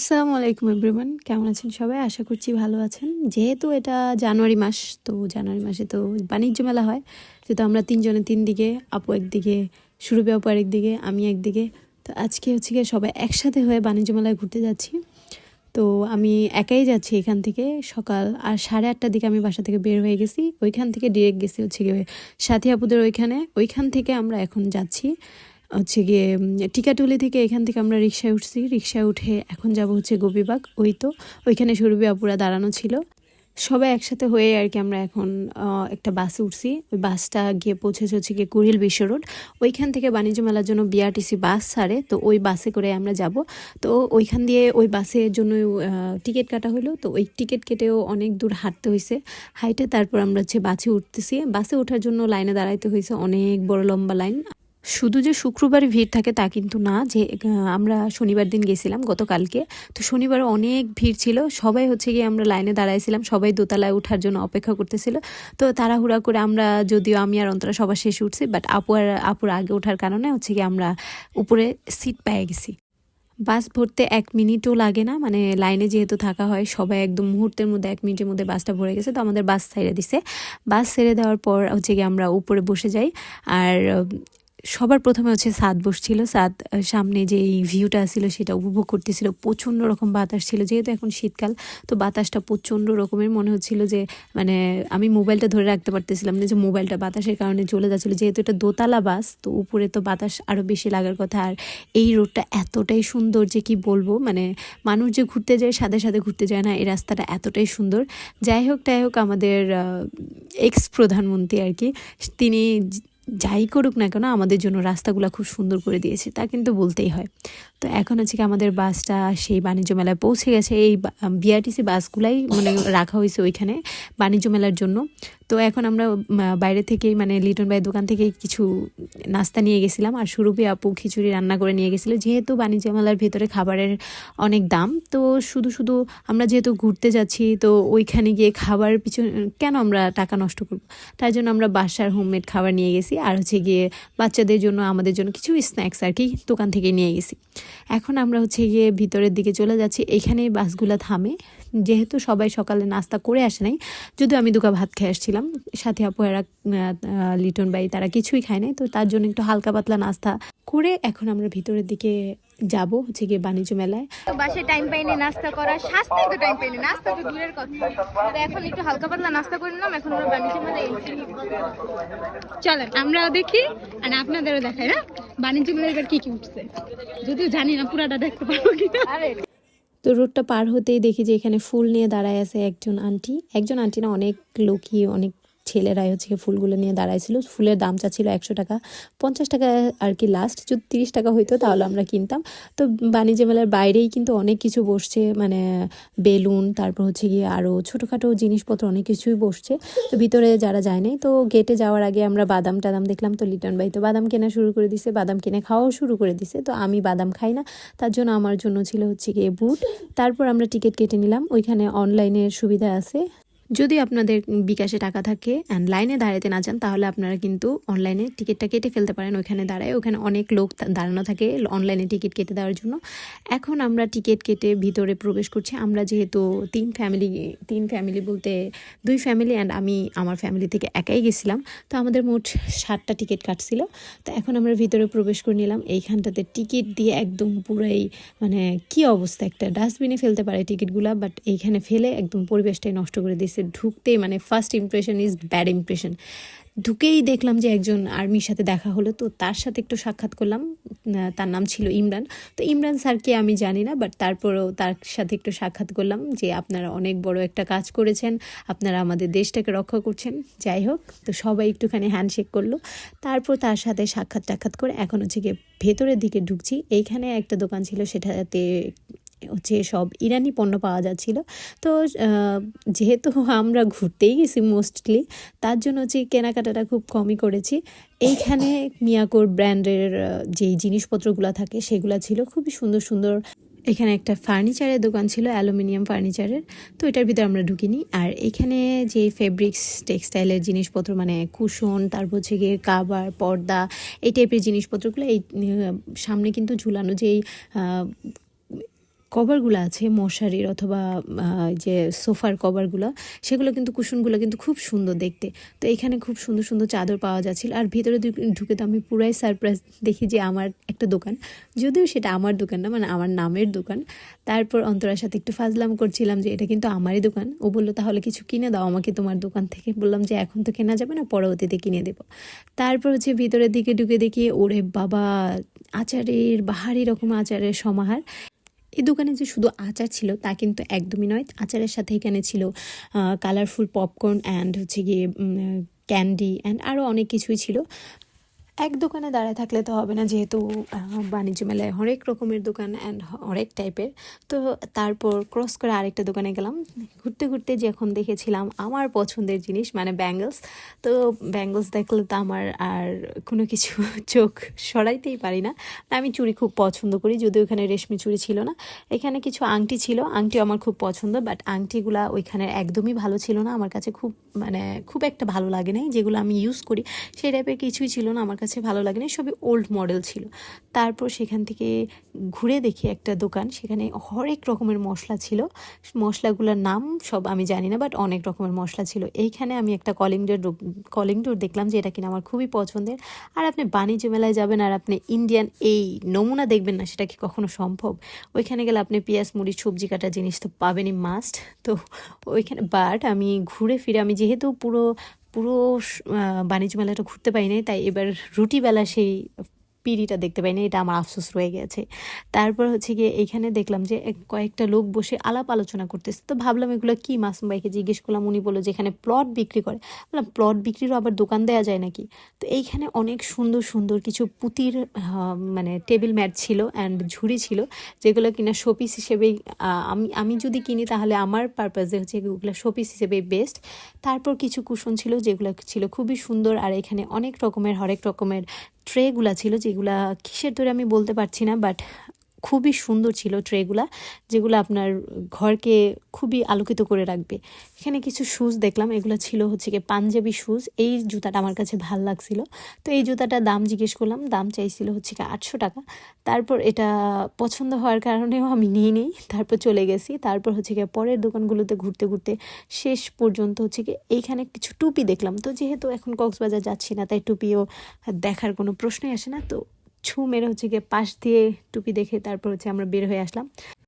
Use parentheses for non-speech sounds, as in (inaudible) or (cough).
আসসালামু আলাইকুম এভরিওয়ান কেমন আছেন সবাই? আশা করছি ভালো আছেন। যেহেতু এটা জানুয়ারি মাস, তো জানুয়ারি মাসে তো বাণিজ্য মেলা হয়, যেহেতু আমরা তিনজনে তিন দিকে, আপু একদিকে, সুরভি আপু একদিকে আমি একদিকে। তো আজকে হচ্ছে গিয়ে সবাই একসাথে হয়ে বাণিজ্য মেলায় ঘুরতে যাচ্ছি। তো আমি একাই যাচ্ছি এখান থেকে। সকাল আর সাড়ে আটটার দিকে আমি বাসা থেকে বের হয়ে গেছি। ওইখান থেকে ডিরেক্ট গেছি হচ্ছে গিয়ে সাথী আপুদের ওইখানে। ওইখান থেকে আমরা এখন যাচ্ছি। হচ্ছে গিয়ে টিকাটুলি থেকে এখান থেকে আমরা রিক্সায় উঠছি। রিক্সায় উঠে এখন যাব হচ্ছে গোপীবাগ। ওই তো, ওইখানে সুরভি আপুরা দাঁড়ানো ছিল। সবাই একসাথে হয়ে আর কি আমরা এখন একটা বাসে উঠছি। ওই বাসটা গিয়ে পৌঁছেছে হচ্ছে গিয়ে কুড়িল বিশ্ব রোড। ওইখান থেকে বাণিজ্য মেলার জন্য বিআরটিসি বাস ছাড়ে, তো ওই বাসে করে আমরা যাব। তো ওইখান দিয়ে ওই বাসের জন্য টিকিট কাটা হলো। তো ওই টিকিট কেটেও অনেক দূর হাঁটতে হয়েছে। হাইটে তারপর আমরা হচ্ছে বাসে উঠতেছি। বাসে ওঠার জন্য লাইনে দাঁড়াইতে হয়েছে অনেক বড় লম্বা লাইন। শুধু যে শুক্রবারে ভিড় থাকে তা কিন্তু না, যে আমরা শনিবার দিন গেছিলাম গতকালকে। তো শনিবার অনেক ভিড় ছিল। সবাই হচ্ছে গিয়ে আমরা লাইনে দাঁড়াইছিলাম। সবাই দোতলায় ওঠার জন্য অপেক্ষা করতেছিল। তো তাড়াহুড়া করে আমরা, যদিও আমি আর অন্তরা সবার শেষে উঠছি বাট আপু আর, আপুর আগে ওঠার কারণে হচ্ছে গিয়ে আমরা উপরে সিট পেয়ে গেছি। বাস ভরতে এক মিনিটও লাগে না মানে লাইনে যেহেতু থাকা হয়, সবাই একদম মুহূর্তের মধ্যে এক মিনিটের মধ্যে বাসটা ভরে গেছে, তো আমাদের বাস ছেড়ে দিছে। বাস ছেড়ে দেওয়ার পর হচ্ছে গিয়ে আমরা উপরে বসে যাই। আর সবার প্রথমে হচ্ছে সাদ বসছিল। সাদ সামনে যে এই ভিউটা ছিল সেটা উপভোগ করতেছিল। প্রচণ্ড রকম বাতাস ছিল, যেহেতু এখন শীতকাল, তো বাতাসটা প্রচণ্ড রকমের। মনে হচ্ছিল যে মানে আমি মোবাইলটা ধরে রাখতে পারতেছিলাম না যে মোবাইলটা বাতাসের কারণে চলে যাচ্ছিল। যেহেতু এটা দোতলা বাস, তো উপরে তো বাতাস আরও বেশি লাগার কথা। আর এই রোডটা এতটাই সুন্দর যে কি বলব মানে মানুষ যে ঘুরতে যায়, সাথে সাথে ঘুরতে যায় না, এই রাস্তাটা এতটাই সুন্দর। যাই হোক, তাই হোক, আমাদের এক্স প্রধানমন্ত্রী আর কি, তিনি যাই করুক না কেন, আমাদের জন্য রাস্তাগুলো খুব সুন্দর করে দিয়েছে, তা কিন্তু বলতেই হয়। তো এখন হচ্ছে কি আমাদের বাসটা সেই বাণিজ্য মেলায় পৌঁছে গেছে, এই বিআরটিসি বাসগুলাই মানে রাখা হয়েছে ওইখানে বাণিজ্য মেলার জন্য। তো এখন আমরা বাইরে থেকেই মানে লিটন ভাইয়ের দোকান থেকে কিছু নাস্তা নিয়ে গেছিলাম, আর সুরভি আপু খিচুড়ি রান্না করে নিয়ে গেছিল, যেহেতু বাণিজ্য মেলার ভেতরে খাবারের অনেক দাম, তো শুধু শুধু আমরা যেহেতু ঘুরতে যাচ্ছি, তো ওইখানে গিয়ে খাবার পিছনে, কেন আমরা টাকা নষ্ট করব? তার জন্য আমরা বাসার হোমমেড খাবার নিয়ে গেছি। আর হচ্ছে গিয়ে বাচ্চাদের জন্য আমাদের জন্য কিছু স্ন্যাক্স আর কি দোকান থেকে নিয়ে গেছি। এখন আমরা হচ্ছে গিয়ে ভিতরের দিকে চলে যাচ্ছি। এখানেই বাসগুলো থামে। যেহেতু সবাই সকালে নাস্তা করে আসে নাই যদিও আমি দুকা ভাত খেয়ে আসছিলাম। সাথে আপু এরা আহ, আহ, লিটন বাই তারা কিছুই খায় নাই। তো তার জন্য একটু হালকা পাতলা নাস্তা করে এখন আমরা ভিতরের দিকে যাব হচ্ছে গিয়ে বাণিজ্য মেলায়। তো বাসে টাইম পাইনি নাস্তা করার শাস্তি তো টাইম পাইনি নাস্তা তো দূরের কথা। তো এখন একটু হালকা পাতলা নাস্তা করে নিলাম এখন আমরা বাণিজ্য মেলায় চলেন আমরাও দেখি আর আপনাদেরও দেখাই না বাণিজ্য মেলায় এবার কি কি উঠছে? যদিও জানি না পুরাটা দেখতে পারব কিনা। তো রোডটা পার হতেই দেখি যে এখানে ফুল নিয়ে দাঁড়ায় আছে একজন আন্টি একজন আন্টি না অনেক লোকই অনেক ছেলেরাই হচ্ছে ফুলগুলো নিয়ে দাঁড়াইছিল। ফুলের দাম চাচ্ছিল একশো টাকা। পঞ্চাশ টাকা আর কি লাস্ট যদি তিরিশ টাকা হইতো তাহলে আমরা কিনতাম। তো বাণিজ্য মেলার বাইরেই কিন্তু অনেক কিছু বসছে মানে বেলুন, তারপর হচ্ছে গিয়ে আরও ছোটোখাটো জিনিসপত্র অনেক কিছুই বসছে। তো ভিতরে যারা যায় নাই, তো গেটে যাওয়ার আগে আমরা বাদাম টাদাম দেখলাম তো লিটন ভাই। তো বাদাম কেনা শুরু করে দিছে, বাদাম কিনে খাওয়াও শুরু করে দিছে। তো আমি বাদাম খাই না, তার জন্য আমার জন্য ছিল হচ্ছে গিয়ে বুট। তারপর আমরা টিকিট কেটে নিলাম। ওইখানে অনলাইনের সুবিধা আছে। যদি আপনাদের বিকাশে টাকা থাকে অ্যান্ড লাইনে দাঁড়াতে না চান, তাহলে আপনারা কিন্তু অনলাইনে টিকিটটা কেটে ফেলতে পারেন। ওইখানে দাঁড়ায় ওখানে অনেক লোক দাঁড়ানো থাকে অনলাইনে টিকিট কেটে দেওয়ার জন্য। এখন আমরা টিকিট কেটে ভিতরে প্রবেশ করছি। আমরা যেহেতু তিন ফ্যামিলি তিন ফ্যামিলি বলতে দুই ফ্যামিলি অ্যান্ড আমি আমার ফ্যামিলি থেকে একাই গেছিলাম, তো আমাদের মোট ষাটটা টিকিট কাটছিল। তো এখন আমরা ভিতরে প্রবেশ করে নিলাম। এইখানটাতে টিকিট দিয়ে একদম পুরাই মানে কি অবস্থা? একটা ডাস্টবিনে ফেলতে পারে টিকিটগুলা বাট এইখানে ফেলে একদম পরিবেশটাই নষ্ট করে দিয়েছে ঢুকতেই মানে first impression is bad impression ঢুকেই দেখলাম যে একজন আর্মির সাথে দেখা হলো, তো তার সাথে একটু সাক্ষাৎ করলাম তার নাম ছিল ইমরান। তো ইমরান স্যারকে আমি জানি না বাট তারপরেও তার সাথে একটু সাক্ষাৎ করলাম যে আপনারা অনেক বড় একটা কাজ করেছেন, আপনারা আমাদের দেশটাকে রক্ষা করছেন। যাই হোক, তো সবাই একটুখানি হ্যান্ডশেক করল। তারপর তার সাথে সাক্ষাৎ টাক্ষাৎ করে এখন হচ্ছে গিয়ে ভেতরের দিকে ঢুকছি। এইখানে একটা দোকান ছিল, সেটাতে হচ্ছে সব ইরানি পণ্য পাওয়া যাচ্ছিল। তো যেহেতু আমরা ঘুরতেই গেছি মোস্টলি তার জন্য হচ্ছে কেনাকাটাটা খুব কমই করেছি। এইখানে মিয়াকোর ব্র্যান্ডের যেই জিনিসপত্রগুলো থাকে সেগুলো ছিল। খুবই সুন্দর সুন্দর এখানে একটা ফার্নিচারের দোকান ছিল, অ্যালুমিনিয়াম ফার্নিচারের তো এটার ভিতরে আমরা ঢুকিনি। আর এখানে যে ফেব্রিক্স টেক্সটাইলের জিনিসপত্র মানে কুশন, তারপর হচ্ছে গিয়ে কাবার, পর্দা, এই টাইপের জিনিসপত্রগুলো এই সামনে কিন্তু ঝুলানো যেই কভারগুলো আছে, মশারির অথবা যে সোফার কভারগুলো, সেগুলো কিন্তু কুশনগুলো কিন্তু খুব সুন্দর দেখতে। তো এখানে খুব সুন্দর সুন্দর চাদর পাওয়া যাচ্ছিল। আর ভিতরে ঢুকে- তো আমি পুরাই সারপ্রাইজ দেখি যে আমার একটা দোকান। যদিও সেটা আমার দোকান না মানে আমার নামের দোকান। তারপর অন্তরার সাথে একটু ফাজলাম করছিলাম যে এটা কিন্তু আমারই দোকান। ও বলল, তাহলে কিছু কিনে দাও আমাকে তোমার দোকান থেকে। বললাম যে, এখন তো কেনা যাবে না, পরবর্তীতে কিনে দেবো। তারপর হচ্ছে ভিতরের দিকে ঢুকে দেখি, ওরে বাবা, আচারের, বাহারি রকম আচারের সমাহার। এই দোকানে যে শুধু আচার ছিল, তা কিন্তু একদমই নয়। আচারের সাথে এখানে ছিল কালারফুল পপকর্ন অ্যান্ড হচ্ছে গিয়ে ক্যান্ডি অ্যান্ড আরও অনেক কিছুই ছিল। এক দোকানে দাঁড়ায় থাকলে তো হবে না, যেহেতু বাণিজ্য মেলায় হরেক রকমের দোকান অ্যান্ড হরেক টাইপের তো তারপর ক্রস করে আরেকটা দোকানে গেলাম। ঘুরতে ঘুরতে যখন দেখেছিলাম আমার পছন্দের জিনিস মানে ব্যাঙ্গলস তো ব্যাঙ্গলস দেখলে তো আমার আর কোনো কিছু (laughs) চোখ সরাইতেই পারি না। আমি চুড়ি খুব পছন্দ করি, যদিও ওখানে রেশমি চুড়ি ছিল না। এখানে কিছু আংটি ছিল আংটি আমার খুব পছন্দ বাট আংটিগুলা ওইখানে একদমই ভালো ছিল না। আমার কাছে খুব মানে খুব একটা ভালো লাগে নাই, যেগুলো আমি ইউজ করি। সেই টাইপের কিছুই ছিল না, আমার কাছে ভালো লাগে না সবই ওল্ড মডেল ছিল। তারপর সেখান থেকে ঘুরে দেখি একটা দোকান, সেখানে হরেক রকমের মশলা ছিল। মশলাগুলোর নাম সব আমি জানি না বাট অনেক রকমের মশলা ছিল। এইখানে আমি একটা কলিং ডোর কলিং ডোর দেখলাম যে এটা কিনা আমার খুবই পছন্দের। আর আপনি বাণিজ্য মেলায় যাবেন আর আপনি ইন্ডিয়ান এই নমুনা দেখবেন না, সেটা কি কখনো সম্ভব? ওইখানে গেলে আপনি পেঁয়াজ, মুড়ি, সবজি কাটা জিনিস তো পাবেনই মাস্ট তো ওইখানে বাট আমি ঘুরে ফিরে, আমি যেহেতু পুরো পুরো বাণিজ্য মেলাটা ঘুরতে পারি নাই তাই এবার রুটিবেলা সেই পিড়িটা দেখতে পাইনি, এটা আমার আফসোস রয়ে গেছে। তারপর হচ্ছে গিয়ে এইখানে দেখলাম যে কয়েকটা লোক বসে আলাপ আলোচনা করতেছে। তো ভাবলাম এগুলো কি মাসুম ভাইকে জিজ্ঞেস করলাম, উনি বলল যে এখানে প্লট বিক্রি করে। বললাম, প্লট বিক্রিরও আবার দোকান দেওয়া যায় নাকি? তো এইখানে অনেক সুন্দর সুন্দর কিছু পুতির মানে টেবিল ম্যাট ছিল অ্যান্ড ঝুড়ি ছিল, যেগুলো কিনা শোপিস হিসেবেই আমি আমি যদি কিনি তাহলে আমার পারপাসে হচ্ছে এগুলো শোপিস হিসেবে বেস্ট তারপর কিছু কুশন ছিল যেগুলো ছিল খুবই সুন্দর, আর এখানে অনেক রকমের, হরেক রকমের ট্রেগুলা ছিল যেগুলা কিসের ধরে আমি বলতে পারছি না বাট খুবই সুন্দর ছিল ট্রেগুলা, যেগুলো আপনার ঘরকে খুবই আলোকিত করে রাখবে। এখানে কিছু শুজ দেখলাম, এগুলো ছিল হচ্ছে কি পাঞ্জাবি শুজ এই জুতাটা আমার কাছে ভালো লাগছিল। তো এই জুতাটার দাম জিজ্ঞেস করলাম, দাম চাইছিল হচ্ছে কি আটশো টাকা। তারপর এটা পছন্দ হওয়ার কারণেও আমি নিয়ে নিই, তারপর চলে গেছি। তারপর হচ্ছে কি পরের দোকানগুলোতে ঘুরতে ঘুরতে শেষ পর্যন্ত হচ্ছে কি এইখানে কিছু টুপি দেখলাম। তো যেহেতু এখন কক্সবাজার যাচ্ছি না, তাই টুপিও দেখার কোনো প্রশ্নই আসে না। তো ছু মেরে হচ্ছে গিয়ে পাশ দিয়ে টুপি দেখে তারপর হচ্ছে আমরা বের হয়ে আসলাম।